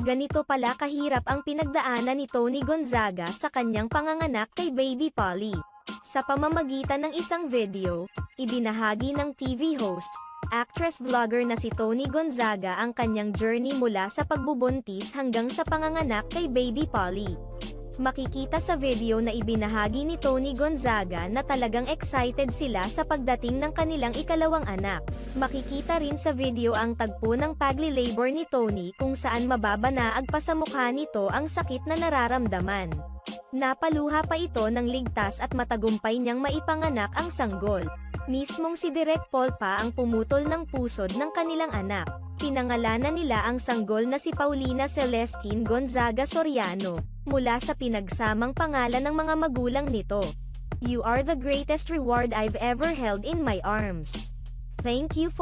Ganito pala kahirap ang pinagdaanan ni Tony Gonzaga sa kanyang panganganak kay Baby Polly. Sa pamamagitan ng isang video, ibinahagi ng TV host, actress-vlogger na si Tony Gonzaga ang kanyang journey mula sa pagbubuntis hanggang sa panganganak kay Baby Polly. Makikita sa video na ibinahagi ni Tony Gonzaga na talagang excited sila sa pagdating ng kanilang ikalawang anak. Makikita rin sa video ang tagpo ng pagli-labor ni Tony kung saan mababanaag pa sa nito ang sakit na nararamdaman. Napaluha pa ito ng ligtas at matagumpay niyang maipanganak ang sanggol. Mismong si Direk Paul pa ang pumutol ng pusod ng kanilang anak. Pinangalanan nila ang sanggol na si Paulina Celestine Gonzaga Soriano, mula sa pinagsamang pangalan ng mga magulang nito. You are the greatest reward I've ever held in my arms. Thank you for